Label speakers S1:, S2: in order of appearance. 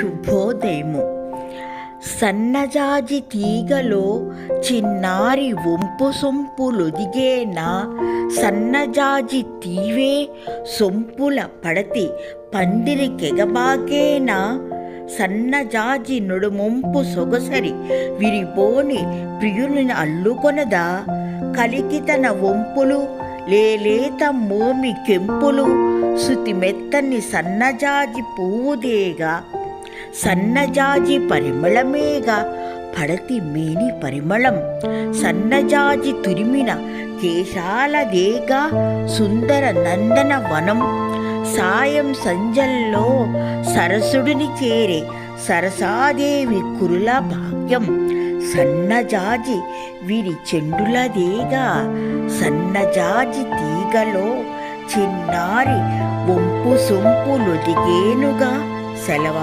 S1: శుభోదయము. సన్నజాజి తీగలో చిన్నారి వంపు సొంపులొదిగేనా? సన్నజాజి తీవే సొంపుల పడతి పందిరికెగబాకేనా సన్నజాజి నుడుమొంపు సొగసరి విరిపోని ప్రియులను అల్లుకొనదా? కలికి తన వంపులు లేలేత మోమి కెంపులు శృతి మెత్తని సన్నజాజి పువ్వుదేగా? సన్నజాజి పరిమళమేగా పడతి మేని పరిమళం. సన్నజాజి తురిమిన కేశాలదేగా సుందర నందన వనం. సాయం సంజల్లో సరసుడిని చేరే సరసాదేవి కురుల భాగ్యం. సన్నజాజి విరి చెండులదేగా సన్నజాజి తీగలో చిన్నారి వంపు సొంపులొదిగేనుగా సెలవా